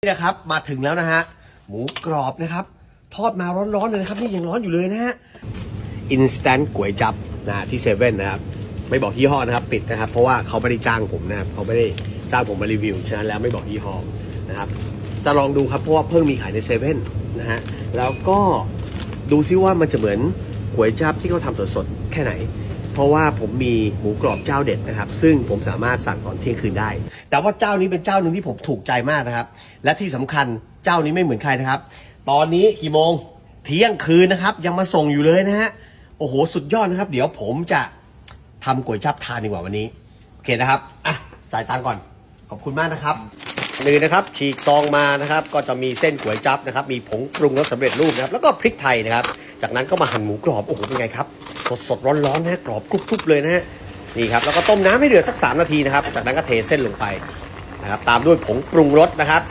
นี่นะครับมาถึงแล้วนะฮะหมูกรอบนะครับ ทอดมาร้อนๆเลยนะครับ นี่ยังร้อนอยู่เลยนะฮะ instant ก๋วยจับนะที่เซเว่นนะครับ ไม่บอกยี่ห้อนะครับ ปิดนะครับ เพราะว่าเขาไม่ได้จ้างผมนะครับเขาไม่ได้จ้างผมมารีวิวฉะนั้นแล้วไม่บอกยี่ห้อนะครับจะลองดูครับเพราะว่าเพิ่งมีขายในเซเว่นนะฮะแล้วก็ดูซิว่ามันจะเหมือนก๋วยจับที่เขาทำสดๆแค่ไหน เพราะว่าผมมีหมูกรอบเจ้าเด็ดนะครับ ซึ่งผมสามารถสั่งก่อนเที่ยงคืนได้ แต่ว่าเจ้านี้เป็นเจ้าหนึ่งที่ผมถูกใจมากนะครับ และที่สำคัญเจ้านี้ไม่เหมือนใครนะครับ ตอนนี้กี่โมงเที่ยงคืนนะครับ ยังมาส่งอยู่เลยนะฮะโอ้โหสุดยอดนะครับ เดี๋ยวผมจะทำก๋วยจับทานดีกว่าวันนี้โอเคนะครับอะจ่ายตังก่อนขอบคุณมากนะครับนี่นะครับฉีกซองมานะครับ ก็จะมีเส้นก๋วยจับนะครับ มีผงปรุงรสสำเร็จรูปนะครับ แล้วก็พริกไทยนะครับ จากนั้นก็มาหั่นหมูกรอบโอ้โหเป็นไงครับ สดสดร้อนร้อนๆนะฮะกรอบกรุบๆเลยนะฮะนี่ครับแล้วก็ต้มน้ำให้เดือดสัก 3 นาทีนะครับ จากนั้นก็เทเส้นลงไปนะครับตามด้วยผงปรุงรสนะครับ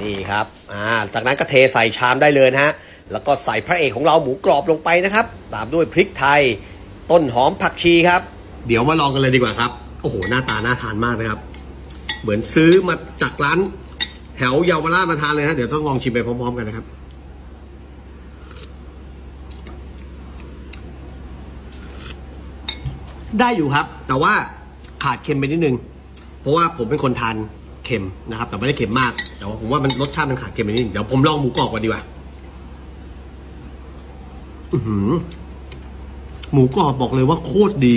นี่ครับอ่าจากนั้นก็เทใส่ชามได้เลยนะฮะแล้วก็ใส่พระเอกของเราหมูกรอบลงไปนะครับ ตามด้วยพริกไทย ต้นหอมผักชีครับ เดี๋ยวมาลองกันเลยดีกว่าครับโอ้โหหน้าตาน่าทานมากนะครับ เหมือนซื้อมาจากร้านแถวเยาวราชมาทานเลยนะเดี๋ยวต้องลองชิมไปพร้อม ๆ กันนะครับ ได้อยู่ครับ แต่ว่าขาดเค็มไปนิดนึง เพราะว่าผมเป็นคนทานเค็มนะครับ แต่ไม่ได้เค็มมาก แต่ว่าผมว่ามันรสชาติมันขาดเค็มไปนิดนึง เดี๋ยวผมลองหมูกรอบก่อนดีกว่าอืหมูกรอบบอกเลยว่าโคตรดี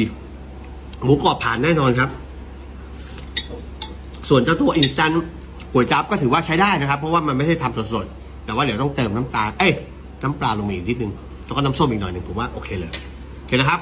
หมูกรอบผ่านแน่นอนครับ ส่วนเจ้าตัวอินสแตนก๋วยจั๊บก็ถือว่าใช้ได้นะครับ เพราะว่ามันไม่ใช่ทำสดๆ แต่ว่าเดี๋ยวต้องเติมน้ำตาล เอ้ย น้ำปลาลงมาอีกนิดนึง แล้วก็น้ำส้มอีกหน่อยหนึ่งผมว่าโอเคเลย โอเคนะครับ